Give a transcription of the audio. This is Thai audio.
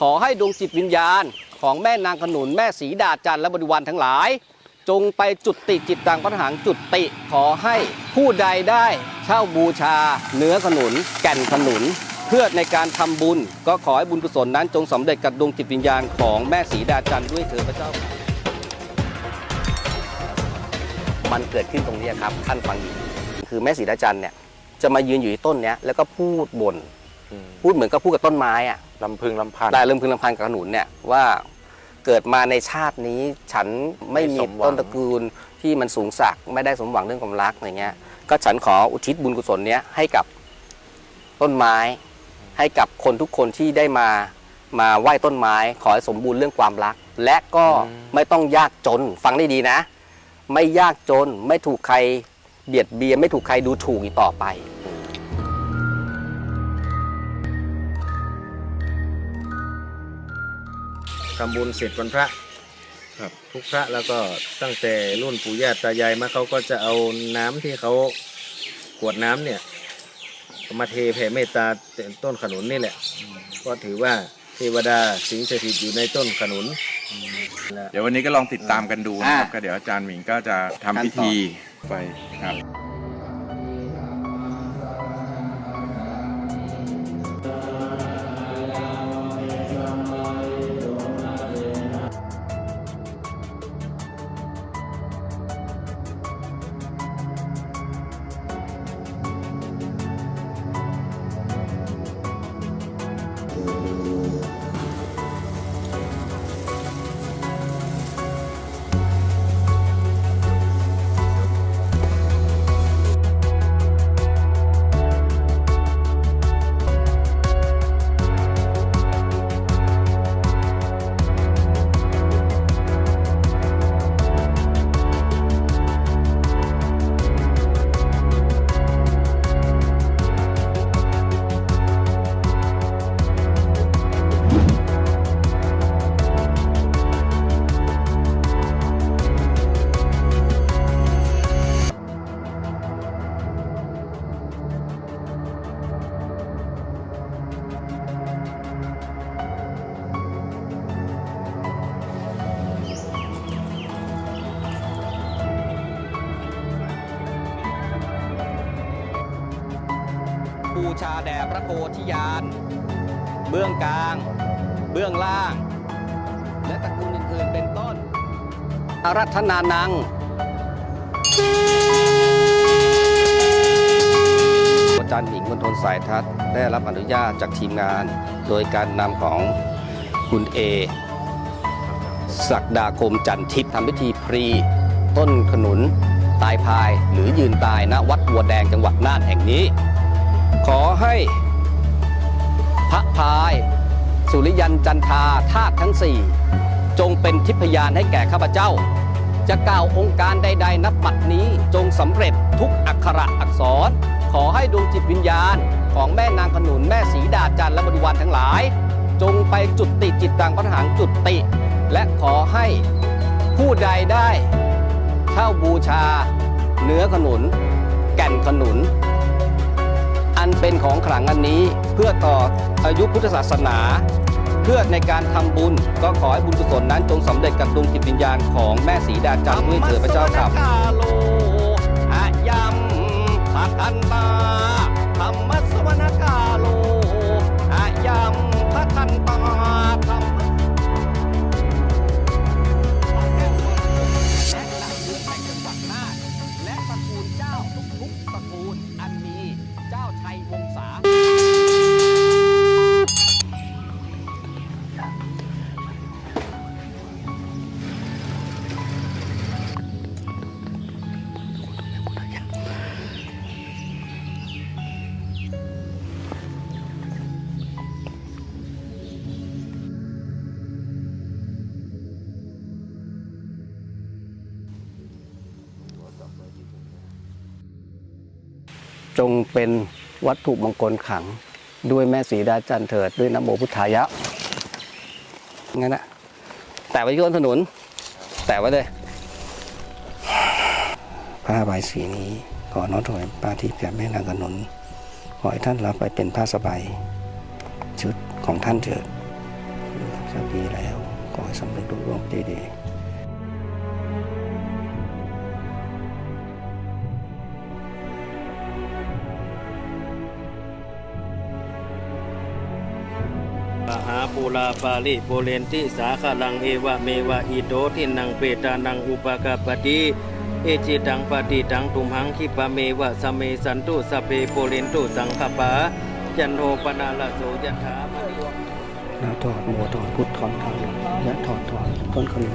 ขอให้ดวงจิตวิญญาณ ของแม่นางขนุนแม่สีดาจันทร์และบริวารทั้งหลาย จงไปจุดติจิตตังพระหังจุดติ ขอให้ผู้ใดได้เช่าบูชา เนื้อขนุน แก่นขนุน เพื่อในการทำบุญ ก็ขอให้บุญกุศลนั้นจงสำเร็จกับดวงจิตวิญญาณของแม่สีดาจันทร์ด้วยเถิดพระเจ้ามันเกิดขึ้นตรงนี้ครับท่านฟังดีคือแม่สีดาจันทร์เนี่ยจะมายืนอยู่ที่ต้นเนี้ยแล้วก็พูดบ่น พูดเหมือนกับพูดกับต้นไม้อะลำพึงลำพัน ได้เริ่มพึงลำพันกับขนุนเนี่ยว่าเกิดมาในชาตินี้ฉันไม่มีไม่สมหวัง ต้นตระกูลที่มันสูงสักดิ์ไม่ได้สมหวังเรื่องความรักอะไรเงี้ย ก็ฉันขออุทิศบุญกุศลเนี้ยให้กับต้นไม้ ให้กับคนทุกคนที่ได้มามาไหว้ต้นไม้ ขอให้สมบูรณ์เรื่องความรัก และก็ไม่ต้องยากจนฟังได้ดีนะ ไม่ยากจนไม่ถูกใครเบียดเบียนไม่ถูกใครดูถูกอีกต่อไป ทำบุญเสร็จวันพระครับทุกพระแล้วก็ตั้งแต่รุ่นปู่ย่าตายายมาเขาก็จะเอาน้ำที่เขาขวดน้ำเนี่ย มาเทแผ่เมตตาต้นขนุนนี่แหละ ก็ถือว่าเทวดาสิงสถิตอยู่ในต้นขนุนและเดี๋ยววันนี้ก็ลองติดตามกันดูนะครับอ่าก็เดี๋ยวอาจารย์หมิงก็จะทำพิธีไปครับ ชาแด่พระโพธิญาณ เบื้องกลาง เบื้องล่าง และตระกูลอื่นๆเป็นต้นอารัธนานังอาจารย์หญิงมณฑลสายทัศน์ได้รับอนุญาตจากทีมงาน โดยการนำของคุณเอศักดาคมจันทิพย์ทำพิธีพรี ต้นขนุนตายพายหรือยืนตายณวัดบัวแดงจังหวัดน่านแห่งนี้ ขอให้พระพาย สุริยันจันทาธาตุทั้งสี่จงเป็นทิพยานให้แก่ข้าพเจ้า จะกล่าวองค์การใดๆนับบัดนี้จงสำเร็จทุกอักขระอักษร ขอให้ดวงจิตวิญญาณ ของแม่นางขนุนแม่สีดาจันและบริวารทั้งหลาย จงไปจุดติจิตตังพระหังจุดติ และขอให้ผู้ใดได้เช่าบูชา เนื้อขนุน แก่นขนุน อันเป็นของขลังอันนี้เพื่อต่ออายุพุทธศาสนา เพื่อในการทำบุญก็ขอให้บุญกุศลนั้นจงสำเร็จกับดวงจิตวิญญาณของแม่สีดาจันทร์ด้วยเถิดพระเจ้าครับอายัมปัทันตาธรรมสวนกาโลอายัมพัทันตา จงเป็นวัตถุมงคลขัง ด้วยแม่สีดาจันเถิด ด้วยนโมพุทธายะงั้นนะแต่ไว้ที่ต้นถนน แต่ไว้เลยผ้าใบาสีนี้ขอน้อมถวายป้าที่แก่แม่นางขนุนขอให้ท่านรับไปเป็นผ้าสบายชุดของท่านเถิดจะดีแล้วขอให้สำเร็จรุ่ร่วงดีดีๆ ปูลาปาลิโปเลนติสาขลังเอวะเมวะอิโตทินังเปตานังอุปกาปติเอจิตังปฏิตังตุมหังคิปะเมวะสเมสันตุสเปโปเลนตุสังคปาจันโทปนาลโสยถามณินาถอดโมถอดพุทธถอนธรรมยะถอดถอดต้นขนุน